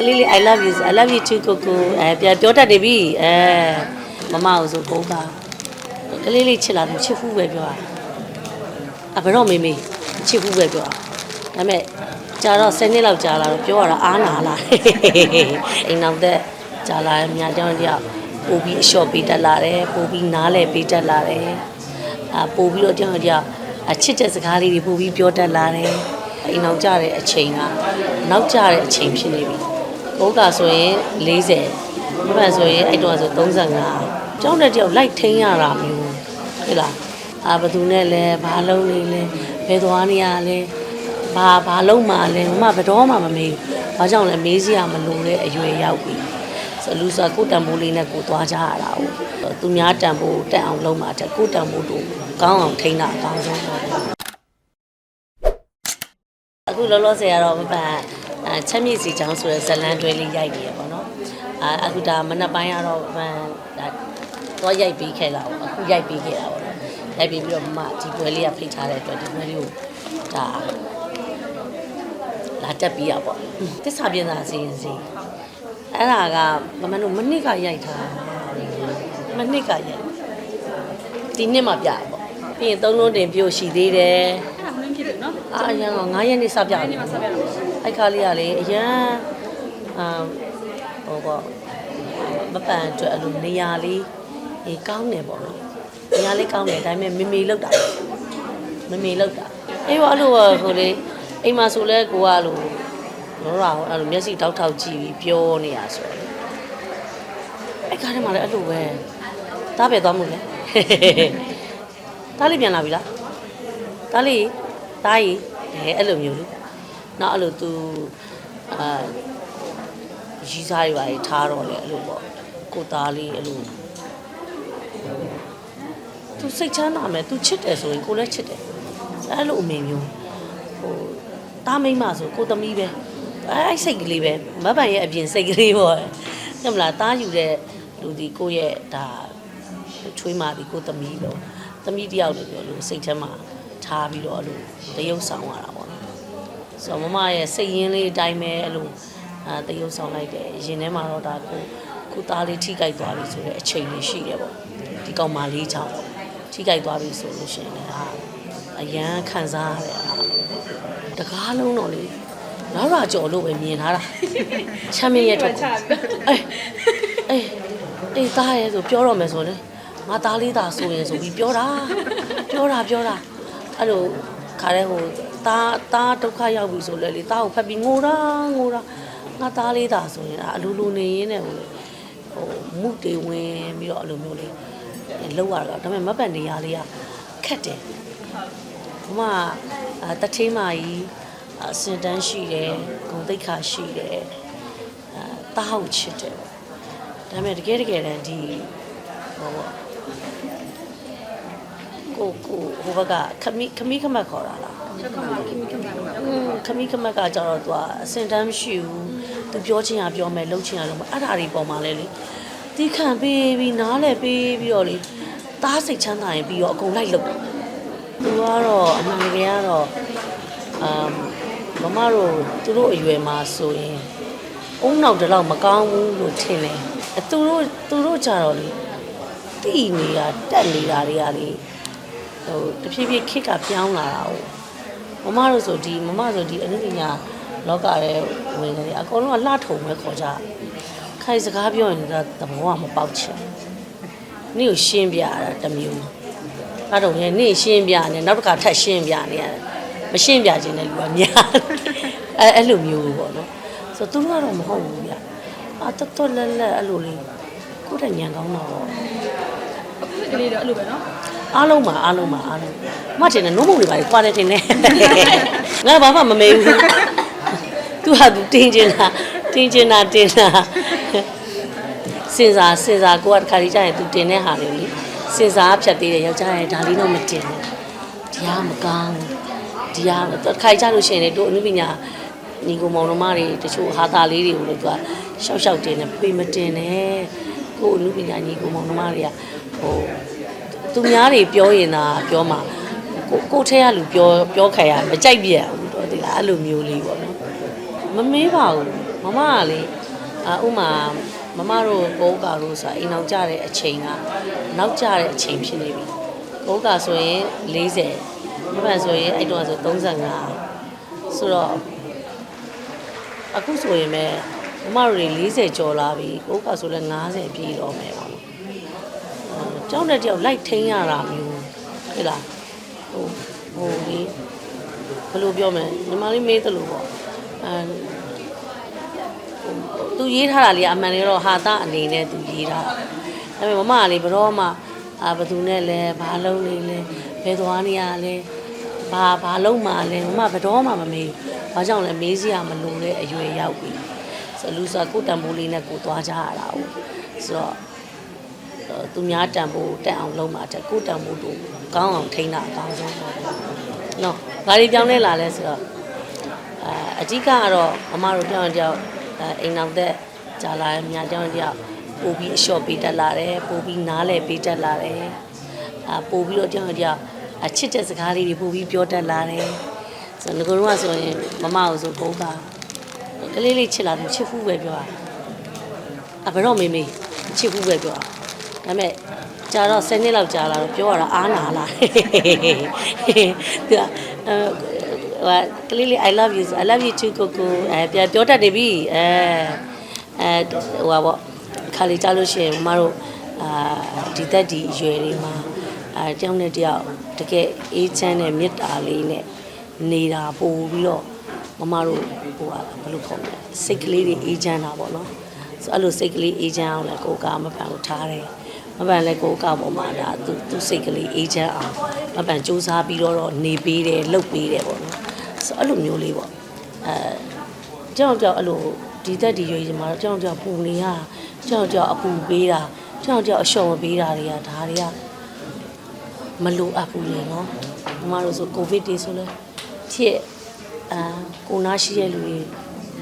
ကလေးလေး I love you I love you too ကိုကိုအဲပြန်ပြောတတ်နေပြီအဲမမအောင်ဆိုကိုပါကလေးလေးချစ်လာသူချစ်ဖူးပဲပြောတာအဘတော့မေမေချစ်ဖူးပဲပြောတာဒါပေမဲ့ကြာတော့10နှစ်လောက်ကြာလာတော့ပြောရတာအားနာလာအိမ်နောက်သက်ကြာလာအများကြောင့်တယောက်ပို့ပြီးအလျှော့ပေးတတ်လာတယ်ပို့ပြီးနားလဲပေးတတ်လာတယ်အာပို့ပြီးတော့တယောက်တယောက်အချစ်တဲ့စကားလေးတွေပို့ပြီးပြောတတ်လာတယ်အိမ်နောက်ကြတဲ့အချိန်ကနောက်ကြတဲ့အချိန်ဖြစ်နေပြီ ဘုတ်ကဆိုရင်40မပန်ဆိုရင်အဲ့တော့ဆို35ကျောင်းတဲ့တယောက်လိုက်ထိန်းရတာမျိုးဟုတ်လားအာဘယ်သူနဲ့လဲဘာလုံးနေလဲဘယ်သွားနေရလဲဘာဘာလုံးမှလဲမမဘယ်တော့မှမမေးဘူးဘာကြောင့်လဲမေးစရာမလိုတဲ့အရွယ်ရောက်ပြီဆိုလူစားကိုတန်ဖိုးလေးနဲ့ကိုသွားကြရတာ哦သူများတန်ဖိုးတက်အောင်လုံးမှာတက်ကိုတန်ဖိုးတို့ကောင်းအောင်ထိန်းတာအကောင်းဆုံးပါအခုလောလောဆယ်ကတော့မပန် အဲချက်မြင့်စီချောင်းဆိုတဲ့ဇလန်တွဲလေးရိုက်နေရပါတော့အာအခုဒါမနက်ပိုင်းကတော့မန်ဒါတော့ရိုက်ပြီးခဲ့တာပေါ့အခုရိုက်ပြီးခဲ့တာပေါ့နော်ရိုက်ပြီးပြီးတော့မမဒီတွဲလေးကဖိတ်ထားတဲ့အတွက်ဒီတွဲလေးကိုဒါလာတက်ပြီးရပေါ့တစ္ဆာပြင်းသာစီရင်စီအဲ့ဒါကမမတို့မနစ်ကရိုက်ထားမနစ်ကရိုက်ဒီနှစ်မှပြပေါ့ပြီးရင်သုံးလုံးတင်ပြို့ရှိသေးတယ်အဲ့ဒါမင်းဖြစ်တယ်နော်အာအရန်က9ရက်နေ့စပြတယ်ဒီမှာဆက်ပြတော့ အဲ့ခါလေးကလေအရန်အမ်ဟိုပေါ့မပန်အတွက်အဲ့လိုနေရာလေးအေးကောင်းတယ်ပေါ့နော်နေရာလေးကောင်းတယ်ဒါပေမဲ့မေမေလောက်တာမေမေလောက်တာအေးပေါ့အဲ့လိုဟိုလေအိမ်မှာဆိုလဲကိုကအဲ့လိုလောရာအဲ့လိုမျက်စိတောက်ထောက်ကြည့်ပြီးပြောနေရဆိုတော့အဲ့ခါထဲမှာလည်းအဲ့လိုပဲတားပဲသွားမှုလေတားလေးပြန်လာပြီလားတားလေးတားကြီးအဲအဲ့လိုမျိုးလေ နောက်အဲ့လိုသူအာရီးစားတွေပါထားတော့လေအဲ့လိုပေါ့ကိုသားလေးအဲ့လိုသူစိတ်ချမ်းသာမယ်သူချစ်တယ်ဆိုရင်ကိုလည်းချစ်တယ်အဲ့လိုအမေမျိုးဟိုတားမိမ့်မဆိုကိုသမီးပဲအဲ့အဲ့စိတ်ကလေးပဲမပန်ရဲ့အပြင်စိတ်ကလေးပေါ့ညမလားတားယူတဲ့လူဒီကိုရဲ့ဒါချွေးမာဒီကိုသမီးလို့သမီးတယောက်နေပြောလို့စိတ်ထဲမှာထားပြီးတော့အဲ့လိုတရုပ်ဆောင်ရတာပေါ့နော် ဆိုတော့မမရဲ့စိတ်ရင်းလေးအတိုင်းပဲအဲ့လိုအာတရုပ်ဆောင်လိုက်တယ်ရင်ထဲမှာတော့ဒါကိုခုသားလေးထိကြိုက်သွားပြီဆိုတော့အချိန်လေးရှိတယ်ပေါ့ဒီကောင်မလေးချောင်းပေါ့ထိကြိုက်သွားပြီဆိုလို့ရှိရင်လည်းအာအရန်ခံစားရတယ်အာတကားလုံးတော့လေနောက်ရကြော်လို့ပဲမြင်ထားတာချမ်းမင်းရဲ့ထွက်ကိုအေးအေးအေးသားရဲ့ဆိုပြောတော့မယ်ဆိုရင်ငါသားလေးသားဆိုရင်ဆိုပြီးပြောတာပြောတာပြောတာအဲ့လိုခါတဲ့ဟို သားသားဒုက္ခရောက်ပြီဆိုလဲလေသားကိုဖက်ပြီးငိုတာငိုတာငါသားလေးသားဆိုရင်အလိုလိုနေရင်းနဲ့ဟိုဟိုမုတ်တွေဝင်ပြီးတော့အဲ့လိုမျိုးလေးလောက်ရတာဒါပေမဲ့မပတ်နေရလေးကခက်တယ်ဘမအာတထေးမကြီးအစင်တန်းရှိတယ်ဂုံတိတ်ခါရှိတယ်အာတာဟုတ်ချစ်တယ်ပေါ့ဒါပေမဲ့တကယ်တကယ်တမ်းဒီဟိုပေါ့ကိုကိုဟိုဘက်ကခမီခမီခမတ်ခေါ်တာလား ချက်ကမှခင်ခင်မှာတော့ อืมခမီခမတ်ကကြတော့သူကအစင်တန်းမရှိဘူးသူပြောချင်ရပြောမယ်လှုပ်ချင်ရလုပ်မယ်အဲ့ဒါတွေပေါ်မှာလဲလေတီးခံပေးပြီးနားလဲပေးပြီးတော့လေသားစိတ်ချမ်းသာရင်ပြီးတော့အကုန်လိုက်လုပ်တယ် သူကတော့အမှန်တကယ်ကတော့အမ်မမတို့သူတို့အရွယ်မှာဆိုရင်အုံနောက်တလောက်မကောင်းဘူးလို့ထင်တယ်အသူတို့သူတို့ကြတော့လေတိနေတာတက်နေတာတွေကလေဟိုတဖြည်းဖြည်းခစ်ကပြောင်းလာတာ哦 မမတို့ဆိုဒီမမဆိုဒီအနုပညာလောကရဲ့ဝင်နေတယ်အကုန်လုံးကလှထုံပဲခေါ်ကြခိုင်စကားပြောရင်တော့သဘောကမပေါက်ချင်နေ့ကိုရှင်းပြရတာတစ်မျိုးအဲ့တော့လည်းနေ့ရှင်းပြနေနောက်တစ်ခါထပ်ရှင်းပြနေရတယ်မရှင်းပြခြင်းတဲ့လူကများအဲ့အဲ့လိုမျိုးပေါ့နော်ဆိုတော့သူတို့ကတော့မဟုတ်ဘူးဗျအာတော်တော်လက်လက်အဲ့လိုလေးကိုယ်တညံကောင်းတော့ပေါ့ အခုကလေးတော့အဲ့လိုပဲနော်အားလုံးပါအားလုံးပါအားလုံးမထင်နဲ့နှုတ်မုတ်တွေပါလေကွာတယ်ထင်တယ်ငါဘာမှမမေးဘူးသူဟာသူတင်းကျင်တာတင်းကျင်တာတင်းတာစင်စားစင်စားကိုကတခါကြီးကြာရင်သူတင်တဲ့ဟာတွေလေစင်စားဖြတ်သေးတယ်ယောက်ျားရဲ့ဒါလေးတော့မတင်ဘူးတရားမကောင်းဘူးတရားတခါကြီးကြာလို့ရှိရင်လေတို့အနုပညာညီကိုမောင်နှမတွေတချို့ဟာတာလေးတွေကိုလည်းသူကရှောက်ရှောက်တင်တယ်ဖေမတင်နဲ့ ကိုအနုပညာညီကိုမောင်နှမတွေကဟိုသူများတွေပြောရင်သာပြောမှာကိုကိုထဲကလူပြောပြောခံရမကြိုက်ပြရဘူးတော့ဒီလားအဲ့လိုမျိုးလေးပေါ့နော်မမေးပါဘူးမမကလေအာဥမာမမတို့ကိုးကာလို့ဆိုတာအိမ်အောင်ကြတဲ့အချိန်ကနောက်ကြတဲ့အချိန်ဖြစ်နေပြီကိုးကာဆိုရင်40မမဆိုရင်အဲ့တုန်းကဆို35ဆိုတော့အခုဆိုရင်ပဲ မမတို့တွေ40ကျော်လာပြီကိုးကာဆိုလည်း90ပြည့်တော့မယ်ပါကျောင်းတဲ့တယောက်လိုက်ထိန်းရတာမျိုးဟုတ်လားဟိုဟိုလေဘယ်လိုပြောမလဲညီမလေးမေးသလိုပေါ့အဲသူရေးထားတာလေအမှန်လေးတော့ဟာတာအနေနဲ့သူရေးထားတာဒါပေမဲ့မမကလေဘယ်တော့မှအာဘယ်သူနဲ့လဲဘာလုံးနေလဲဘယ်သွားနေရလဲဘာဘာလုံးမှလဲမမဘယ်တော့မှမမေးဘူးဘာကြောင့်လဲမေးစရာမလိုတဲ့အရွယ်ရောက်ပြီ ဆိုလူစားကိုတန်ဖိုးလေးနဲ့ကိုသွားကြရတာ哦ဆိုတော့အဲ့သူများတန်ဖိုးတက်အောင်လုံးမှာတက်ကိုတန်ဖိုးတို့ကောင်းအောင်ထိန်းတာအကောင်းဆုံးပေါ့နော်ဘာတွေပြောင်းလဲလာလဲဆိုတော့အာအကြီးကတော့မမတို့ပြောင်းကြောက်အဲအိမ်နောက်သက်ကြာလာတဲ့မြာကြောင်းကြောက်ပို့ပြီးအလျှော့ပေးတတ်လာတယ်ပို့ပြီးနားလဲပေးတတ်လာတယ်အာပို့ပြီးတော့ကြောင်းကြောက်အချစ်တဲ့စကားလေးတွေပို့ပြီးပြောတတ်လာတယ်ဆိုတော့ငကိုတော့ဆိုရင်မမကိုဆိုကိုးပါ ကလေးလေးချစ်လာသူချစ်ဖူးပဲပြောတာအဘတော့မေမေချစ်ဖူးပဲပြောတာဒါပေမဲ့ကြာတော့10နှစ်လောက်ကြာလာတော့ပြောရတာအားနာလာသူကအဲဟိုကလေးလေး I love you I love you too ကိုကိုအဲပြန်ပြောတတ်နေပြီအဲအဲဟိုပါပေါ့ခါလေးကြားလို့ရှိရင်မမတို့အာဒီသက်ဒီအရွယ်လေးမှာအဲတယောက်နဲ့တယောက်တကယ်အေးချမ်းတဲ့မေတ္တာလေးနဲ့နေတာပို့ပြီးတော့ မမတို့ဟိုကဘယ်လိုခေါ်မလဲစိတ်ကလေးတွေအေးချမ်းတာပေါ့နော်ဆိုအဲ့လိုစိတ်ကလေးအေးချမ်းအောင်လဲကိုကမပန်ကိုထားတယ်မပန်လဲကိုကပေါ်မှာဒါသူသူစိတ်ကလေးအေးချမ်းအောင်မပန်စူးစမ်းပြီးတော့တော့နေပေးတယ်လှုပ်ပေးတယ်ပေါ့နော်ဆိုအဲ့လိုမျိုးလေးပေါ့အဲကြောင်ကြောင်အဲ့လိုဒီတက်ဒီရွေးချင်မှာကြောင်ကြောင်ပူနေရကြောင်ကြောင်အပူပေးတာကြောင်ကြောင်အလျှော်မပေးတာတွေကဒါတွေကမလိုအပ်ဘူးလေနော်မမတို့ဆိုကိုဗစ်တွေဆိုလဲဖြစ် အာကိုနာရှိတဲ့လူတွေ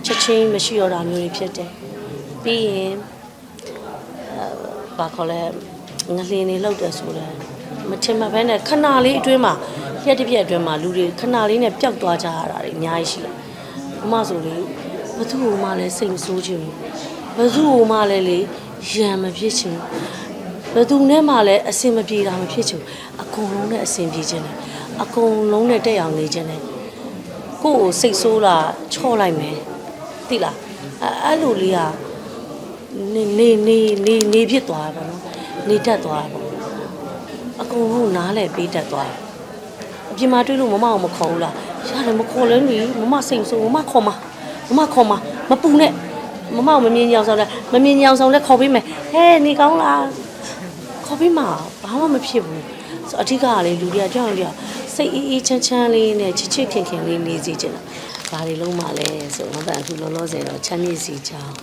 ချက်ချင်းမရှိတော့တာမျိုးတွေဖြစ်တယ်ပြီးရင်အဲဘာခေါ်လဲငလင်းနေလောက်တယ်ဆိုလဲမထင်မှတ်ဘဲနဲ့ခဏလေးအတွင်းမှာရက်တစ်ပြက်အတွင်းမှာလူတွေခဏလေးနဲ့ပျောက်သွားကြရတာတွေအများကြီးရှိတယ်။မမဆိုလေဘသူ့ဟိုမှလည်းစိတ်မဆိုးချင်ဘူး။ဘသူ့ဟိုမှလည်းလေရံမဖြစ်ချင်ဘူး။ဘသူနဲ့မှလည်းအစင်မပြေတာမဖြစ်ချင်ဘူး။အကုန်လုံးနဲ့အစင်ပြေချင်တယ်။အကုန်လုံးနဲ့တက်အောင်နေချင်တယ်။ ကိုယ့်ကိုစိတ်ဆိုးတာချော့လိုက်မယ်။သိလား။အဲအဲ့လိုလေးဟာနေနေနေနေနေဖြစ်သွားတာပေါ့နော်။နေတတ်သွားတာပေါ့။အကုန်လုံးနားလဲပေးတတ်သွားတယ်။အပြင်မှာတွေ့လို့မမအောင်မခေါ်ဘူးလားရတယ်မခေါ်လဲနေမမစိတ်ဆိုးမမခေါ်မှာမမခေါ်မှာမပူနဲ့မမအောင်မမြင်ကြအောင်ဆောင်လဲမမြင်ကြအောင်ဆောင်လဲခေါ်ပေးမယ်ဟဲနေကောင်းလားခေါ်ပေးမှာဘာမှမဖြစ်ဘူးဆိုအထက်ကလေလူတွေကကြောက်ကြ စိတ်အေးအေးချမ်းချမ်းလေးနဲ့ချစ်ချစ်ခင်ခင်လေးနေစီချင်တာဘာတွေလုံးမလဲဆိုတော့ဒါအခုလောလောဆယ်တော့ချမ်းမြေ့စီချောင်း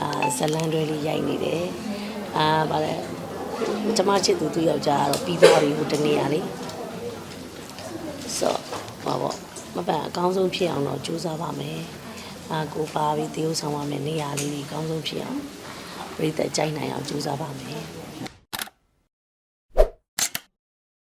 အာဇလန်တွဲလေးရိုက်နေတယ်အာဗါလဲကျမချစ်သူသူယောက်ျားကတော့ပြီးသွားပြီဟိုတနေရာလေးဆိုတော့ဟောပေါ့မပန်အကောင်းဆုံးဖြစ်အောင်တော့ကြိုးစားပါမယ်။အာကိုပါပြီးတရုပ်ဆောင်ပါမယ်နေရာလေးကြီးအကောင်းဆုံးဖြစ်အောင်ပြိသက်ကြိုက်နိုင်အောင်ကြိုးစားပါမယ်